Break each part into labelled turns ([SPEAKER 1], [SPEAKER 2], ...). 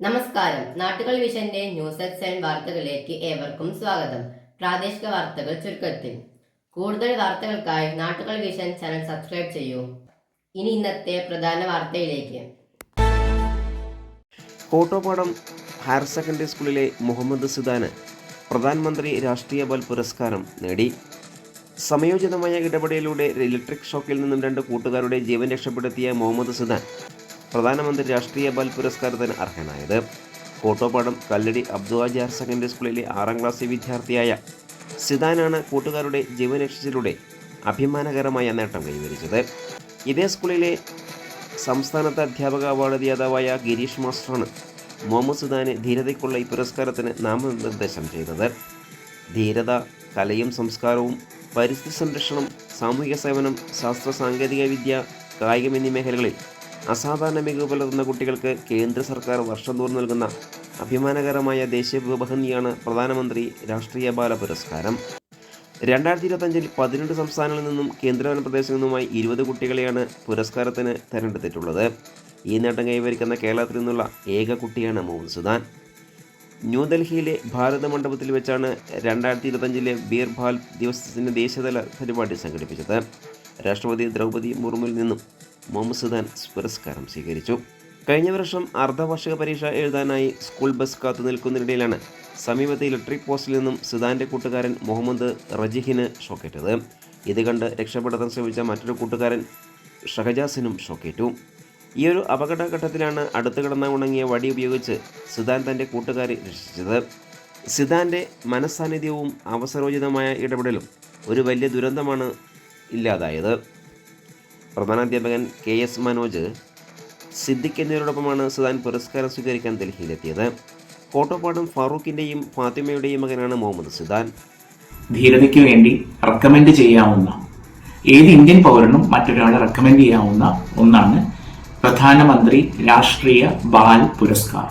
[SPEAKER 1] നാട്ടുകൾ വിഷന്റെ news X seven വാർത്തകളിലേക്ക് ഏവർക്കും സ്വാഗതം. പ്രാദേശിക വാർത്തകൾ ചുരുക്കത്തിൽ. കൂടുതൽ വാർത്തകൾക്കായി നാട്ടുകൾ വിഷൻ ചാനൽ സബ്സ്ക്രൈബ് ചെയ്യൂ. ഇനി ഇന്നത്തെ പ്രധാന വാർത്തയിലേക്ക്.
[SPEAKER 2] കോട്ടോപ്പാടം ഹയർ സെക്കൻഡറി സ്കൂളിലെ മുഹമ്മദ് സുദാന് പ്രധാനമന്ത്രി രാഷ്ട്രീയ ബൽ പുരസ്കാരം നേടി. സമയോചിതമായ ഇടപെടലിലൂടെ ഇലക്ട്രിക് ഷോക്കിൽ നിന്നും രണ്ട് കൂട്ടുകാരുടെ ജീവൻ രക്ഷപ്പെടുത്തിയ മുഹമ്മദ് സുദാൻ പ്രധാനമന്ത്രി രാഷ്ട്രീയ ബാൽ പുരസ്കാരത്തിന് അർഹനായത്. കോട്ടോപ്പാടം കല്ലടി അബ്ദുവാജി ഹയർ സെക്കൻഡറി സ്കൂളിലെ ആറാം ക്ലാസ് വിദ്യാർത്ഥിയായ സിദാനാണ് കൂട്ടുകാരുടെ ജീവൻ രക്ഷിച്ചതിലൂടെ അഭിമാനകരമായ നേട്ടം കൈവരിച്ചത്. ഇതേ സ്കൂളിലെ സംസ്ഥാനത്തെ അധ്യാപക അവാർഡ് ജേതാവായ ഗിരീഷ് മാസ്റ്ററാണ് മുഹമ്മദ് സുദാനെ ധീരതയ്ക്കുള്ള ഈ പുരസ്കാരത്തിന് നാമനിർദ്ദേശം ചെയ്തത്. ധീരത കലയും സംസ്കാരവും പരിസ്ഥിതി സംരക്ഷണം സാമൂഹിക സേവനം ശാസ്ത്ര സാങ്കേതിക വിദ്യ കായികം എന്നീ മേഖലകളിൽ അസാധാരണ മികവ് പുലർത്തുന്ന കുട്ടികൾക്ക് കേന്ദ്ര സർക്കാർ വർഷം തോറും നൽകുന്ന അഭിമാനകരമായ ദേശീയ ബഹുമതിയാണ് പ്രധാനമന്ത്രി രാഷ്ട്രീയ ബാല പുരസ്കാരം. രണ്ടായിരത്തി ഇരുപത്തഞ്ചിൽ പതിനെട്ട് സംസ്ഥാനങ്ങളിൽ നിന്നും കേന്ദ്രഭരണ പ്രദേശങ്ങളിൽ നിന്നുമായി ഇരുപത് കുട്ടികളെയാണ് പുരസ്കാരത്തിന് തിരഞ്ഞെടുത്തിട്ടുള്ളത്. ഈ നേട്ടം കൈവരിക്കുന്ന കേരളത്തിൽ നിന്നുള്ള ഏക കുട്ടിയാണ് മോഹൻ സുദാൻ ന്യൂഡൽഹിയിലെ ഭാരത മണ്ഡപത്തിൽ വെച്ചാണ് രണ്ടായിരത്തി ഇരുപത്തഞ്ചിലെ ബീർ ഭാൽ ദിവസത്തിന്റെ ദേശീയതല പരിപാടി സംഘടിപ്പിച്ചത്. രാഷ്ട്രപതി ദ്രൗപദി മുർമുവിൽ നിന്നും മുഹമ്മദ് സുദാൻ പുരസ്കാരം സ്വീകരിച്ചു. കഴിഞ്ഞ വർഷം അർദ്ധവാർഷിക പരീക്ഷ എഴുതാനായി സ്കൂൾ ബസ് കാത്തു നിൽക്കുന്നതിനിടയിലാണ് സമീപത്തെ ഇലക്ട്രിക് പോസ്റ്റിൽ നിന്നും സുദാന്റെ കൂട്ടുകാരൻ മുഹമ്മദ് റജിഹിന് ഷോക്കേറ്റത്. ഇത് കണ്ട് രക്ഷപ്പെടുത്താൻ ശ്രമിച്ച മറ്റൊരു കൂട്ടുകാരൻ ഷഹജാസിനും ഷോക്കേറ്റു. ഈ ഒരു അപകടഘട്ടത്തിലാണ് അടുത്ത് കിടന്ന ഉണങ്ങിയ വടി ഉപയോഗിച്ച് സുദാൻ തന്റെ കൂട്ടുകാരെ രക്ഷിച്ചത്. സിദാന്റെ മനസ്സാന്നിധ്യവും അവസരോചിതമായ ഇടപെടലും ഒരു വലിയ ദുരന്തമാണ് ഇല്ലാതായത്. പ്രധാനാധ്യാപകൻ കെ എസ് മനോജ് സിദ്ദിഖ് എന്നിവരോടൊപ്പമാണ് സുദാൻ പുരസ്കാരം സ്വീകരിക്കാൻ ഡൽഹിയിലെത്തിയത്. കോട്ടോപ്പാടും ഫാറൂഖിന്റെയും ഫാത്തിമയുടെയും മകനാണ് മുഹമ്മദ് സുദാൻ.
[SPEAKER 3] ധീരതയ്ക്ക് വേണ്ടി റെക്കമെൻഡ് ചെയ്യാവുന്ന ഏത് ഇന്ത്യൻ പൗരനും മറ്റൊരാളെ റെക്കമെൻഡ് ചെയ്യാവുന്ന ഒന്നാണ് പ്രധാനമന്ത്രി രാഷ്ട്രീയ ബാൽ പുരസ്കാർ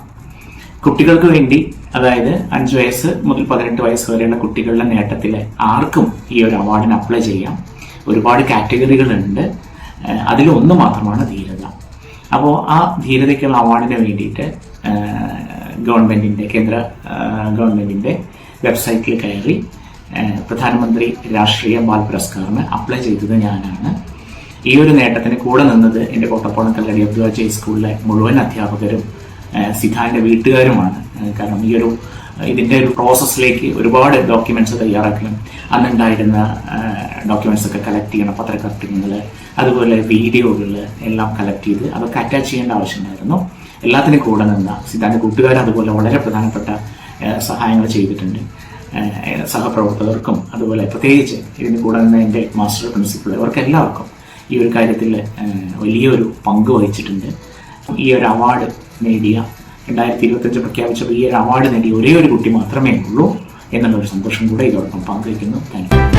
[SPEAKER 3] കുട്ടികൾക്ക് വേണ്ടി അതായത് അഞ്ച് വയസ്സ് മുതൽ പതിനെട്ട് വയസ്സ് വരെയുള്ള കുട്ടികളുടെ നേട്ടത്തിൽ ആർക്കും ഈ ഒരു അവാർഡിന് അപ്ലൈ ചെയ്യാം. ഒരുപാട് കാറ്റഗറികളുണ്ട് അതിലൊന്ന് മാത്രമാണ് ധീരത. അപ്പോൾ ആ ധീരതയ്ക്കുള്ള അവാർഡിന് വേണ്ടിയിട്ട് ഗവൺമെന്റിന്റെ കേന്ദ്ര ഗവൺമെന്റിന്റെ വെബ്സൈറ്റിൽ കയറി പ്രധാനമന്ത്രി രാഷ്ട്രീയ ബാൽ പുരസ്കാറിന് അപ്ലൈ ചെയ്തത് ഞാനാണ്. ഈ ഒരു നേട്ടത്തിന് കൂടെ നിന്നത് എന്റെ കോട്ടപ്പുറം കല്ലടി അബ്ദുവാജി സ്കൂളിലെ മുഴുവൻ അധ്യാപകരും സിദ്ധാന്റെ വീട്ടുകാരുമാണ്. കാരണം ഈ ഒരു ഇതിന്റെ ഒരു പ്രോസസ്സിലേക്ക് ഒരുപാട് ഡോക്യുമെന്റ്സ് തയ്യാറാക്കണം അന്നുണ്ടായിരുന്ന ഡോക്യുമെന്റ്സ് ഒക്കെ കളക്ട് ചെയ്യണം പത്ര അതുപോലെ വീഡിയോകൾ എല്ലാം കളക്ട് ചെയ്ത് അതൊക്കെ അറ്റാച്ച് ചെയ്യേണ്ട ആവശ്യമുണ്ടായിരുന്നു. എല്ലാത്തിനും കൂടെ നിന്ന സിദ്ധാന്റെ കൂട്ടുകാർ അതുപോലെ വളരെ പ്രധാനപ്പെട്ട സഹായങ്ങൾ ചെയ്തിട്ടുണ്ട്. സഹപ്രവർത്തകർക്കും അതുപോലെ പ്രത്യേകിച്ച് ഇതിന് കൂടെ നിന്ന് എന്റെ മാസ്റ്റർ പ്രിൻസിപ്പൾ ഇവർക്ക് എല്ലാവർക്കും ഈ ഒരു കാര്യത്തിൽ വലിയൊരു പങ്ക് വഹിച്ചിട്ടുണ്ട്. ഈ ഒരു അവാർഡ് നേടിയ രണ്ടായിരത്തി ഇരുപത്തഞ്ച് പ്രഖ്യാപിച്ചപ്പോൾ ഈ ഒരു അവാർഡ് നേടിയ ഒരേ ഒരു കുട്ടി മാത്രമേ ഉള്ളൂ. എന്നുള്ള ഒരു സന്തോഷം കൂടെ ഇതോടൊപ്പം പങ്കുവയ്ക്കുന്നു. Thank you